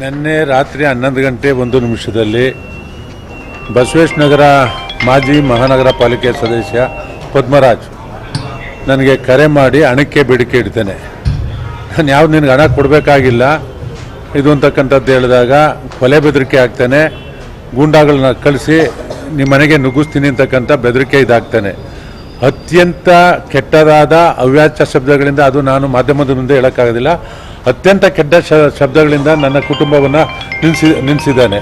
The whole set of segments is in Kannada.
ನಿನ್ನೆ ರಾತ್ರಿ ಹನ್ನೊಂದು ಗಂಟೆ ಒಂದು ನಿಮಿಷದಲ್ಲಿ ಬಸವೇಶ್ವನಗರ ಮಾಜಿ ಮಹಾನಗರ ಪಾಲಿಕೆ ಸದಸ್ಯ ಪದ್ಮರಾಜ್ ನನಗೆ ಕರೆ ಮಾಡಿ ಹಣಕ್ಕೆ ಬೇಡಿಕೆ ಇಡ್ತೇನೆ. ನಾನು ಯಾವ್ದು ನಿನಗೆ ಹಣ ಕೊಡಬೇಕಾಗಿಲ್ಲ. ಇದು ಅಂತಕ್ಕಂಥದ್ದು ಹೇಳಿದಾಗ ಕೊಲೆ ಬೆದರಿಕೆ ಆಗ್ತಾನೆ. ಗೂಂಡಾಗಳನ್ನ ಕಳಿಸಿ ನಿಮ್ಮ ಮನೆಗೆ ನುಗ್ಗಿಸ್ತೀನಿ ಅಂತಕ್ಕಂಥ ಬೆದರಿಕೆ ಇದಾಗ್ತಾನೆ. ಅತ್ಯಂತ ಕೆಟ್ಟದಾದ ಅವ್ಯಾಚ ಶಬ್ದಗಳಿಂದ ಅದು ನಾನು ಮಾಧ್ಯಮದ ಮುಂದೆ ಹೇಳೋಕ್ಕಾಗೋದಿಲ್ಲ. ಅತ್ಯಂತ ಕೆಟ್ಟ ಶಬ್ದಗಳಿಂದ ನನ್ನ ಕುಟುಂಬವನ್ನು ನಿಲ್ಲಿಸಿ ನಿಲ್ಲಿಸಿದ್ದಾನೆ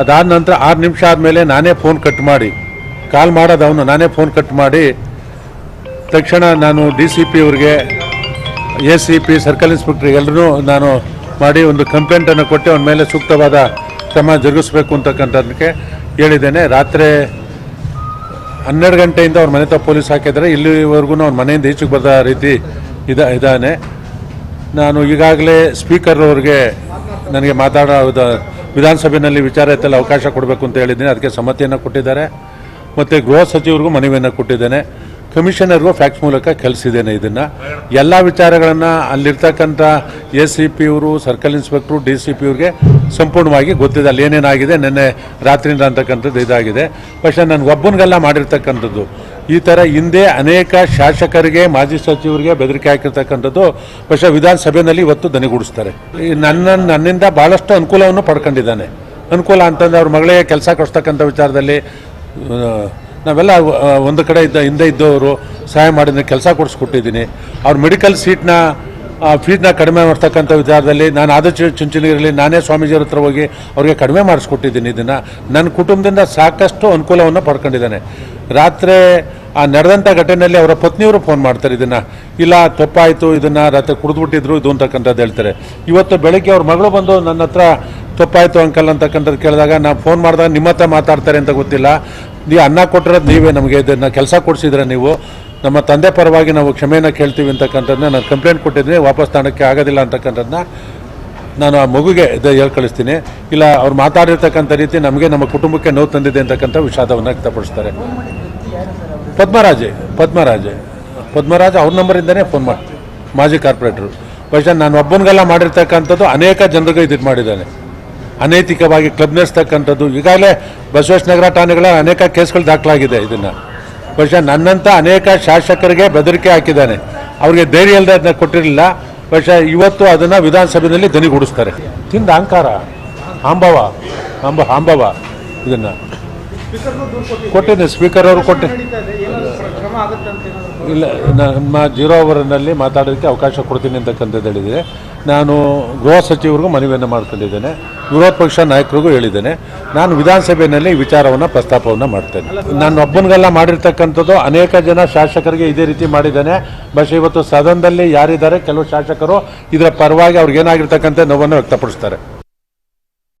ಅದಾದ ನಂತರ ಆರು ನಿಮಿಷ ಆದಮೇಲೆ ನಾನೇ ಫೋನ್ ಕಟ್ ಮಾಡಿ, ಕಾಲ್ ಮಾಡೋದು ಅವನು ನಾನೇ ಫೋನ್ ಕಟ್ ಮಾಡಿ, ತಕ್ಷಣ ನಾನು ಡಿ ಸಿ ಪಿ ಅವ್ರಿಗೆ, A C P, circle inspector ಎಲ್ಲರೂ ನಾನು ಮಾಡಿ ಒಂದು ಕಂಪ್ಲೇಂಟನ್ನು ಕೊಟ್ಟು ಅವನ ಮೇಲೆ ಸೂಕ್ತವಾದ ಕ್ರಮ ಜರುಗಿಸ್ಬೇಕು ಅಂತಕ್ಕಂಥದ್ದಕ್ಕೆ ಹೇಳಿದ್ದೇನೆ. ರಾತ್ರಿ ಹನ್ನೆರಡು ಗಂಟೆಯಿಂದ ಅವ್ರ ಮನೆ ಹತ್ರ ಪೊಲೀಸ್ ಹಾಕಿದ್ದಾರೆ. ಇಲ್ಲಿವರೆಗೂ ಅವ್ರ ಮನೆಯಿಂದ ಈಚೆಗೆ ಬರದ ರೀತಿ ಇದ ಇದ್ದಾನೆ ನಾನು ಈಗಾಗಲೇ ಸ್ಪೀಕರ್ನವ್ರಿಗೆ ನನಗೆ ಮಾತಾಡೋ ವಿಧಾನಸಭೆಯಲ್ಲಿ ವಿಚಾರ ಎತ್ತಲು ಅವಕಾಶ ಕೊಡಬೇಕು ಅಂತ ಹೇಳಿದ್ದೀನಿ. ಅದಕ್ಕೆ ಸಮ್ಮತಿಯನ್ನು ಕೊಟ್ಟಿದ್ದಾರೆ. ಮತ್ತು ಗೃಹ ಸಚಿವರಿಗೂ ಮನವಿಯನ್ನು ಕೊಟ್ಟಿದ್ದೇನೆ. ಕಮಿಷನರ್ಗೂ ಫ್ಯಾಕ್ಸ್ ಮೂಲಕ ಕಲಿಸಿದ್ದೇನೆ ಇದನ್ನು. ಎಲ್ಲ ವಿಚಾರಗಳನ್ನು ಅಲ್ಲಿರ್ತಕ್ಕಂಥ ಎ ಸಿ ಪಿ ಇವರು, circle inspector, D C P ಇವ್ರಿಗೆ ಸಂಪೂರ್ಣವಾಗಿ ಗೊತ್ತಿದೆ. ಅಲ್ಲಿ ಏನೇನಾಗಿದೆ, ನಿನ್ನೆ ರಾತ್ರಿಯಿಂದ ಅಂತಕ್ಕಂಥದ್ದು ಇದಾಗಿದೆ. ಫಸ್ಟ್ ನಾನು ಒಬ್ಬನಿಗೆಲ್ಲ ಮಾಡಿರ್ತಕ್ಕಂಥದ್ದು. ಈ ಥರ ಹಿಂದೆ ಅನೇಕ ಶಾಸಕರಿಗೆ, ಮಾಜಿ ಸಚಿವರಿಗೆ ಬೆದರಿಕೆ ಹಾಕಿರ್ತಕ್ಕಂಥದ್ದು ಪಕ್ಷ ವಿಧಾನಸಭೆಯಲ್ಲಿ ಇವತ್ತು ದನಿಗೂಡಿಸ್ತಾರೆ. ನನ್ನ, ನನ್ನಿಂದ ಭಾಳಷ್ಟು ಅನುಕೂಲವನ್ನು ಪಡ್ಕೊಂಡಿದ್ದಾನೆ. ಅನುಕೂಲ ಅಂತಂದರೆ ಅವ್ರ ಮಗಳಿಗೆ ಕೆಲಸ ಕೊಡಿಸ್ತಕ್ಕಂಥ ವಿಚಾರದಲ್ಲಿ ನಾವೆಲ್ಲ ಒಂದು ಕಡೆ ಇದ್ದ, ಹಿಂದೆ ಇದ್ದವರು ಸಹಾಯ ಮಾಡಿದ ಕೆಲಸ ಕೊಡಿಸ್ಕೊಟ್ಟಿದ್ದೀನಿ. ಅವ್ರ ಮೆಡಿಕಲ್ ಸೀಟ್ನ ಫೀಸ್ನ ಕಡಿಮೆ ಮಾಡ್ತಕ್ಕಂಥ ವಿಚಾರದಲ್ಲಿ, ನಾನು ಆದಷ್ಟು ಚುಂಚನಗಿರಲಿ ನಾನೇ ಸ್ವಾಮೀಜಿಯವ್ರ ಹತ್ರ ಹೋಗಿ ಅವ್ರಿಗೆ ಕಡಿಮೆ ಮಾಡಿಸ್ಕೊಟ್ಟಿದ್ದೀನಿ ಇದನ್ನು ನನ್ನ ಕುಟುಂಬದಿಂದ ಸಾಕಷ್ಟು ಅನುಕೂಲವನ್ನು ಪಡ್ಕೊಂಡಿದ್ದಾನೆ. ರಾತ್ರಿ ಆ ನಡೆದಂಥ ಘಟನೆಯಲ್ಲಿ ಅವರ ಪತ್ನಿಯವರು ಫೋನ್ ಮಾಡ್ತಾರೆ, ಇದನ್ನು, ಇಲ್ಲ, ತಪ್ಪಾಯಿತು, ಇದನ್ನು ರಾತ್ರಿ ಕುಡಿದ್ಬಿಟ್ಟಿದ್ರು, ಇದು ಅಂತಕ್ಕಂಥದ್ದು ಹೇಳ್ತಾರೆ. ಇವತ್ತು ಬೆಳಗ್ಗೆ ಅವ್ರ ಮಗಳು ಬಂದು, ನನ್ನ ಹತ್ರ ತಪ್ಪಾಯಿತು ಅಂಕಲ್, ಅಂತಕ್ಕಂಥದ್ದು ಕೇಳಿದಾಗ ನಾನು ಫೋನ್ ಮಾಡಿದಾಗ ನಿಮ್ಮ ಹತ್ರ ಮಾತಾಡ್ತಾರೆ ಅಂತ ಗೊತ್ತಿಲ್ಲ. ನೀವು ಅನ್ನ ಕೊಟ್ಟಿರೋದು ನೀವೇ ನಮಗೆ, ಇದನ್ನು ಕೆಲಸ ಕೊಡಿಸಿದ್ರೆ ನೀವು. ನಮ್ಮ ತಂದೆ ಪರವಾಗಿ ನಾವು ಕ್ಷಮೆಯನ್ನು ಕೇಳ್ತೀವಿ ಅಂತಕ್ಕಂಥದ್ದನ್ನ ನಾನು ಕಂಪ್ಲೇಂಟ್ ಕೊಟ್ಟಿದ್ದೀನಿ ವಾಪಸ್ ತಾಣಕ್ಕೆ ಆಗೋದಿಲ್ಲ ಅಂತಕ್ಕಂಥದ್ದನ್ನ ನಾನು ಆ ಮಗುಗೆ ಇದು ಹೇಳಿ ಕಳಿಸ್ತೀನಿ. ಇಲ್ಲ, ಅವ್ರು ಮಾತಾಡಿರ್ತಕ್ಕಂಥ ರೀತಿ ನಮಗೆ ನಮ್ಮ ಕುಟುಂಬಕ್ಕೆ ನೋವು ತಂದಿದೆ ಅಂತಕ್ಕಂಥ ವಿಷಾದವನ್ನು ವ್ಯಕ್ತಪಡಿಸ್ತಾರೆ. ಪದ್ಮರಾಜೆ ಪದ್ಮರಾಜೆ. ಪದ್ಮರಾಜ ಅವ್ರ ನಂಬರಿಂದನೇ ಫೋನ್ ಮಾಡಿ, ಮಾಜಿ ಕಾರ್ಪೊರೇಟರು. ಬಹುಶಃ ನಾನು ಒಬ್ಬನಿಗೆಲ್ಲ ಮಾಡಿರ್ತಕ್ಕಂಥದ್ದು ಅನೇಕ ಜನರಿಗೆ ಇದು ಮಾಡಿದ್ದಾನೆ. ಅನೈತಿಕವಾಗಿ ಕ್ಲಬ್ ನಡೆಸ್ತಕ್ಕಂಥದ್ದು. ಈಗಾಗಲೇ ಬಸವೇಶ್ ನಗರ ಠಾಣೆಗಳ ಅನೇಕ ಕೇಸ್ಗಳು ದಾಖಲಾಗಿದೆ ಇದನ್ನು. ಬಹುಶಃ ನನ್ನಂಥ ಅನೇಕ ಶಾಸಕರಿಗೆ ಬೆದರಿಕೆ ಹಾಕಿದ್ದಾನೆ. ಅವರಿಗೆ ಧೈರ್ಯ ಇಲ್ಲದೆ ಅದನ್ನ ಕೊಟ್ಟಿರಲಿಲ್ಲ. ಬಹುಶಃ ಇವತ್ತು ಅದನ್ನು ವಿಧಾನಸಭೆಯಲ್ಲಿ ದನಿಗೂಡಿಸ್ತಾರೆ. ತಿಂದ ಅಹಂಕಾರ ಹಾಂಬವ ಅಂಬ ಅಂಬವ ಇದನ್ನು. ಕೊಟ್ಟಿದ್ದೀನಿ ಸ್ಪೀಕರ್ ಅವರು ಕೊಟ್ಟೆ ಇಲ್ಲ ನಮ್ಮ ಜೀರೋ ಅವರ್ನಲ್ಲಿ ಮಾತಾಡೋದಕ್ಕೆ ಅವಕಾಶ ಕೊಡ್ತೀನಿ ಅಂತಕ್ಕಂಥದ್ದು ಹೇಳಿದರೆ ನಾನು ಗೃಹ ಸಚಿವರಿಗೂ ಮನವಿಯನ್ನು ಮಾಡ್ಕೊಂಡಿದ್ದೇನೆ. ವಿರೋಧ ಪಕ್ಷ ನಾಯಕರಿಗೂ ಹೇಳಿದ್ದೇನೆ. ನಾನು ವಿಧಾನಸಭೆಯಲ್ಲಿ ಈ ವಿಚಾರವನ್ನು ಪ್ರಸ್ತಾಪವನ್ನು ಮಾಡ್ತೇನೆ. ನಾನು ಒಬ್ಬನಿಗೆಲ್ಲ ಮಾಡಿರ್ತಕ್ಕಂಥದ್ದು ಅನೇಕ ಜನ ಶಾಸಕರಿಗೆ ಇದೇ ರೀತಿ ಮಾಡಿದ್ದೇನೆ. ಬಸ್ ಇವತ್ತು ಸದನದಲ್ಲಿ ಯಾರಿದ್ದಾರೆ ಕೆಲವು ಶಾಸಕರು ಇದರ ಪರವಾಗಿ ಅವ್ರಿಗೇನಾಗಿರ್ತಕ್ಕಂಥ ನೋವನ್ನು ವ್ಯಕ್ತಪಡಿಸ್ತಾರೆ.